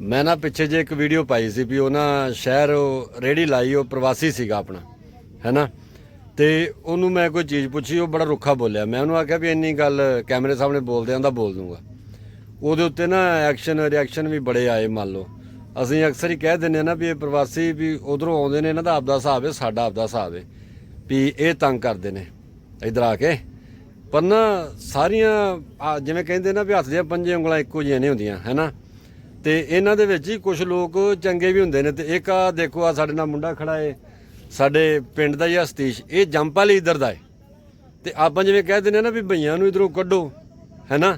ਮੈਂ ਨਾ ਪਿੱਛੇ ਜੇ ਇੱਕ ਵੀਡੀਓ ਪਾਈ ਸੀ ਵੀ ਉਹਨਾਂ ਸ਼ਹਿਰ ਉਹ ਰੇੜੀ ਲਾਈ, ਉਹ ਪ੍ਰਵਾਸੀ ਸੀਗਾ ਆਪਣਾ, ਹੈਨਾ? ਤੇ ਉਹਨੂੰ ਮੈਂ ਕੋਈ ਚੀਜ਼ ਪੁੱਛੀ, ਉਹ ਬੜਾ ਰੁੱਖਾ ਬੋਲਿਆ। ਮੈਂ ਉਹਨੂੰ ਆਖਿਆ ਵੀ ਇੰਨੀ ਗੱਲ ਕੈਮਰੇ ਸਾਹਮਣੇ ਬੋਲਦਿਆਂ ਦਾ ਬੋਲ ਦੂੰਗਾ। ਉਹਦੇ ਉੱਤੇ ਨਾ ਐਕਸ਼ਨ ਰਿਐਕਸ਼ਨ ਵੀ ਬੜੇ ਆਏ ਮੰਨ ਲਓ। ਅਸੀਂ ਅਕਸਰ ਹੀ ਕਹਿ ਦਿੰਦੇ ਆ ਨਾ ਵੀ ਇਹ ਪ੍ਰਵਾਸੀ ਵੀ ਉਧਰੋਂ ਆਉਂਦੇ ਨੇ, ਇਹਨਾਂ ਦਾ ਆਪਦਾ ਹਿਸਾਬ ਹੈ, ਸਾਡਾ ਆਪਦਾ ਹਿਸਾਬ ਹੈ ਵੀ ਇਹ ਤੰਗ ਕਰਦੇ ਨੇ, ਇਧਰ ਆ ਕੇ। ਪਰ ਨਾ ਸਾਰੀਆਂ, ਆ ਜਿਵੇਂ ਕਹਿੰਦੇ ਨਾ ਵੀ ਹੱਥ ਦੀਆਂ ਪੰਜੇ ਉਂਗਲਾਂ ਇੱਕੋ ਜਿਹੀਆਂ ਨਹੀਂ ਹੁੰਦੀਆਂ, ਹੈਨਾ? ਤੇ ਇਹਨਾਂ ਦੇ ਵਿੱਚ ਹੀ ਕੁਝ ਲੋਕ ਚੰਗੇ ਵੀ ਹੁੰਦੇ ਨੇ ਤੇ ਇੱਕ ਆ ਦੇਖੋ ਆ ਸਾਡੇ ਨਾਲ ਮੁੰਡਾ ਖੜਾ ਏ ਸਾਡੇ ਪਿੰਡ ਦਾ ਹੀ ਆ ਸਤੀਸ਼ ਇਹ ਜੰਪਾ ਲਈ ਇਧਰ ਦਾ ਏ। ਤੇ ਆਪਾਂ ਜਿਵੇਂ ਕਹਿ ਦਿੰਦੇ ਨਾ ਵੀ ਭਈਆਂ ਨੂੰ ਇਧਰੋਂ ਕੱਢੋ ਹੈਨਾ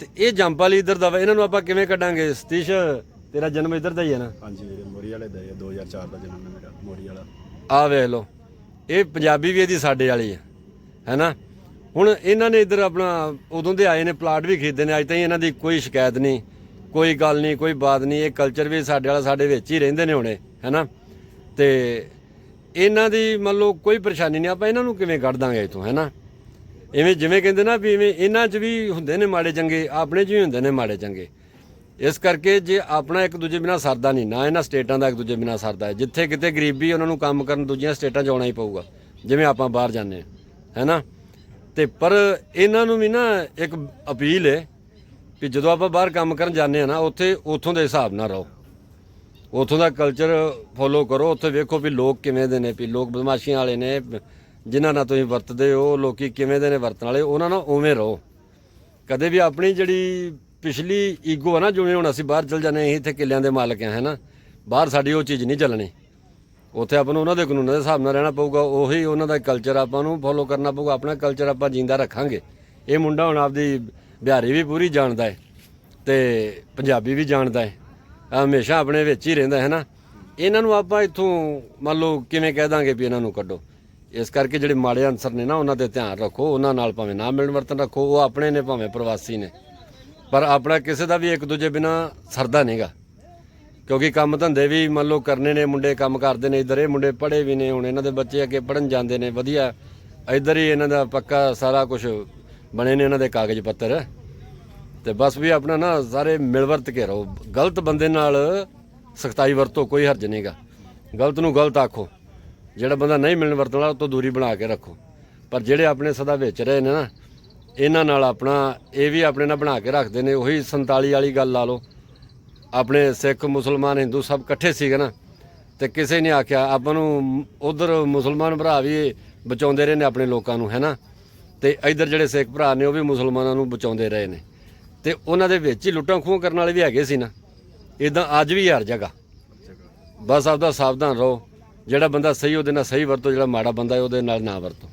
ਤੇ ਇਹ ਜੰਪਾ ਲਈ ਇਧਰ ਦਾ ਵਾ ਇਹਨਾਂ ਨੂੰ ਆਪਾਂ ਕਿਵੇਂ ਕੱਢਾਂਗੇ? ਸਤੀਸ਼ ਤੇਰਾ ਜਨਮ ਇਧਰ ਦਾ ਹੀ ਹੈ ਨਾ? ਹਾਂਜੀ ਵੀਰੇ ਮੋਰੀ ਵਾਲੇ ਦਾ ਹੈ 2004 ਦਾ ਜਨਮ ਹੈ ਮੇਰਾ ਮੋਰੀ ਵਾਲਾ। ਆ ਵੇਖ ਲਓ ਇਹ ਪੰਜਾਬੀ ਵੀ ਇਹਦੀ ਸਾਡੇ ਵਾਲੀ ਹੈ ਹੈਨਾ ਹੁਣ ਇਹਨਾਂ ਨੇ ਇੱਧਰ ਆਪਣਾ ਉਦੋਂ ਦੇ ਆਏ ਨੇ ਪਲਾਟ ਵੀ ਖਰੀਦੇ ਨੇ ਅੱਜ ਤਾਈਂ ਇਹਨਾਂ ਦੀ ਕੋਈ ਸ਼ਿਕਾਇਤ ਨਹੀਂ। ਕੋਈ ਗੱਲ ਨਹੀਂ, ਕੋਈ ਬਾਤ ਨਹੀਂ, ਇਹ ਕਲਚਰ ਵੀ ਸਾਡੇ ਵਾਲਾ ਸਾਡੇ ਵਿੱਚ ਹੀ ਰਹਿੰਦੇ ਨੇ ਹੁਣੇ, ਹੈਨਾ? ਤੇ ਇਹਨਾਂ ਦੀ ਮੰਨ ਲਓ ਕੋਈ ਪਰੇਸ਼ਾਨੀ ਨਹੀਂ, ਆਪਾਂ ਇਹਨਾਂ ਨੂੰ ਕਿਵੇਂ ਕੱਢ ਦਾਂਗੇ ਇਥੋਂ, ਹੈਨਾ? ਇਵੇਂ ਜਿਵੇਂ ਕਹਿੰਦੇ ਨਾ ਵੀ ਇਵੇਂ ਇਹਨਾਂ 'ਚ ਵੀ ਹੁੰਦੇ ਨੇ ਮਾੜੇ ਚੰਗੇ, ਆਪਣੇ 'ਚ ਵੀ ਹੁੰਦੇ ਨੇ ਮਾੜੇ ਚੰਗੇ। ਇਸ ਕਰਕੇ ਜੇ ਆਪਣਾ ਇੱਕ ਦੂਜੇ ਬਿਨਾ ਸਰਦਾ ਨਹੀਂ, ਨਾ ਇਹਨਾਂ ਸਟੇਟਾਂ ਦਾ ਇੱਕ ਦੂਜੇ ਬਿਨਾ ਸਰਦਾ ਹੈ। ਜਿੱਥੇ ਕਿਤੇ ਗਰੀਬੀ ਉਹਨਾਂ ਨੂੰ ਕੰਮ ਕਰਨ ਦੂਜੀਆਂ ਸਟੇਟਾਂ 'ਚ ਆਉਣਾ ਹੀ ਪਊਗਾ, ਜਿਵੇਂ ਆਪਾਂ ਬਾਹਰ ਜਾਂਦੇ ਹਾਂ, ਹੈਨਾ? ਤੇ ਪਰ ਇਹਨਾਂ ਨੂੰ ਵੀ ਨਾ ਇੱਕ ਅਪੀਲ ਹੈ ਕਿ ਜਦੋਂ ਆਪਾਂ ਬਾਹਰ ਕੰਮ ਕਰਨ ਜਾਂਦੇ ਆ ਨਾ, ਉੱਥੇ ਉਥੋਂ ਦੇ ਹਿਸਾਬ ਨਾਲ ਰਹੋ। ਉਥੋਂ ਦਾ ਕਲਚਰ ਫੋਲੋ ਕਰੋ, ਉੱਥੇ ਵੇਖੋ ਵੀ ਲੋਕ ਕਿਵੇਂ ਦੇ ਨੇ, ਵੀ ਲੋਕ ਬਦਮਾਸ਼ੀਆਂ ਵਾਲੇ ਨੇ, ਜਿਨ੍ਹਾਂ ਨਾਲ ਤੁਸੀਂ ਵਰਤਦੇ ਹੋ, ਲੋਕੀ ਕਿਵੇਂ ਦੇ ਨੇ ਵਰਤਣ ਵਾਲੇ, ਉਹਨਾਂ ਨਾਲ ਉਵੇਂ ਰਹੋ। ਕਦੇ ਵੀ ਆਪਣੀ ਜਿਹੜੀ ਪਿਛਲੀ ਈਗੋ ਆ ਨਾ, ਜਿਵੇਂ ਹੁਣ ਅਸੀਂ ਬਾਹਰ ਚਲ ਜਾਂਦੇ ਹਾਂ, ਅਸੀਂ ਇੱਥੇ ਕਿੱਲਿਆਂ ਦੇ ਮਾਲਕ ਆ ਹੈਨਾ? ਬਾਹਰ ਸਾਡੀ ਉਹ ਚੀਜ਼ ਨਹੀਂ ਚੱਲਣੀ। ਉੱਥੇ ਆਪਾਂ ਨੂੰ ਉਹਨਾਂ ਦੇ ਕਾਨੂੰਨਾਂ ਦੇ ਹਿਸਾਬ ਨਾਲ ਰਹਿਣਾ ਪਊਗਾ, ਉਹੀ ਉਹਨਾਂ ਦਾ ਕਲਚਰ ਆਪਾਂ ਨੂੰ ਫੋਲੋ ਕਰਨਾ ਪਊਗਾ, ਆਪਣਾ ਕਲਚਰ ਆਪਾਂ ਜਿੰਦਾ ਰੱਖਾਂਗੇ। ਇਹ ਮੁੰਡਾ ਹੁਣ ਆਪਦੀ ਬਿਹਾਰੀ ਵੀ ਪੂਰੀ ਜਾਣਦਾ ਹੈ ਤੇ ਪੰਜਾਬੀ ਵੀ ਜਾਣਦਾ ਹੈ ਹਮੇਸ਼ਾ ਆਪਣੇ ਵਿੱਚ ਹੀ ਰਹਿੰਦਾ ਹੈ ਨਾ। ਇਹਨਾਂ ਨੂੰ ਆਪਾਂ ਇੱਥੋਂ ਮੰਨ ਲਓ ਕਿਵੇਂ ਕਹਿ ਦਾਂਗੇ ਵੀ ਇਹਨਾਂ ਨੂੰ ਕੱਢੋ। ਇਸ ਕਰਕੇ ਜਿਹੜੇ ਮਾੜੇ ਅਨਸਰ ਨੇ ਨਾ, ਉਹਨਾਂ ਤੇ ਧਿਆਨ ਰੱਖੋ। ਉਹਨਾਂ ਨਾਲ ਭਾਵੇਂ ਨਾ ਮਿਲਣ ਵਰਤਨ ਰੱਖੋ, ਉਹ ਆਪਣੇ ਨੇ ਭਾਵੇਂ ਪ੍ਰਵਾਸੀ ਨੇ। ਪਰ ਆਪਣਾ ਕਿਸੇ ਦਾ ਵੀ ਇੱਕ ਦੂਜੇ ਬਿਨਾ ਸਰਦਾ ਨਹੀਂਗਾ ਕਿਉਂਕਿ ਕੰਮ ਧੰਦੇ ਵੀ ਮੰਨ ਲਓ ਕਰਨੇ ਨੇ, ਮੁੰਡੇ ਕੰਮ ਕਰਦੇ ਨੇ, ਇਧਰ ਇਹ ਮੁੰਡੇ ਪੜ੍ਹੇ ਵੀ ਨੇ, ਹੁਣ ਇਹਨਾਂ ਦੇ ਬੱਚੇ ਅੱਗੇ ਪੜਨ ਜਾਂਦੇ ਨੇ, ਵਧੀਆ। ਇਧਰ ਹੀ ਇਹਨਾਂ ਦਾ ਪੱਕਾ ਸਾਰਾ ਕੁਝ ਬਣੇ ਨੇ ਇਹਨਾਂ ਦੇ ਕਾਗਜ਼ ਪੱਤਰ। ਤੇ ਬਸ ਵੀ ਆਪਣਾ ਨਾ ਸਾਰੇ ਮਿਲ ਵਰਤ ਕੇ ਰਹੋ। ਗਲਤ ਬੰਦੇ ਨਾਲ ਸਖਤਾਈ ਵਰਤੋ ਕੋਈ ਹਰਜ ਨਹੀਂਗਾ ਗਲਤ ਨੂੰ ਗਲਤ ਆਖੋ। ਜਿਹੜਾ ਬੰਦਾ ਨਹੀਂ ਮਿਲਣ ਵਰਤਣ ਵਾਲਾ, ਉਹ ਤੋਂ ਦੂਰੀ ਬਣਾ ਕੇ ਰੱਖੋ। ਪਰ ਜਿਹੜੇ ਆਪਣੇ ਸਦਾ ਵਿੱਚ ਰਹੇ ਨੇ ਨਾ, ਇਹਨਾਂ ਨਾਲ ਆਪਣਾ, ਇਹ ਵੀ ਆਪਣੇ ਨਾਲ ਬਣਾ ਕੇ ਰੱਖਦੇ ਨੇ। ਉਹੀ 47 ਵਾਲੀ ਗੱਲ ਲਾ ਲਓ। ਆਪਣੇ ਸਿੱਖ, ਮੁਸਲਮਾਨ, ਹਿੰਦੂ ਸਭ ਇਕੱਠੇ ਸੀਗੇ ਨਾ। ਤੇ ਕਿਸੇ ਨੇ ਆਖਿਆ, ਆਪਾਂ ਨੂੰ ਉਧਰ ਮੁਸਲਮਾਨ ਭਰਾ ਵੀ ਬਚਾਉਂਦੇ ਰਹੇ ਨੇ ਆਪਣੇ ਲੋਕਾਂ ਨੂੰ ਹੈਨਾ ਤੇ ਇਧਰ ਜਿਹੜੇ ਸਿੱਖ ਭਰਾ ਨੇ, ਉਹ ਵੀ ਮੁਸਲਮਾਨਾਂ ਨੂੰ ਬਚਾਉਂਦੇ ਰਹੇ ਨੇ। ਤੇ ਉਹਨਾਂ ਦੇ ਵਿੱਚ ਹੀ ਲੁੱਟਾਂ ਖੋਹਾਂ ਕਰਨ ਵਾਲੇ ਵੀ ਹੈਗੇ ਸੀ ਨਾ। ਇਦਾਂ ਅੱਜ ਵੀ ਹਰ ਜਗ੍ਹਾ। ਬਸ ਆਪਦਾ ਸਾਵਧਾਨ ਰਹੋ। ਜਿਹੜਾ ਬੰਦਾ ਸਹੀ ਉਹਦੇ ਨਾਲ ਸਹੀ ਵਰਤੋ, ਜਿਹੜਾ ਮਾੜਾ ਬੰਦਾ ਹੈ ਉਹਦੇ ਨਾਲ ਨਾ ਵਰਤੋ।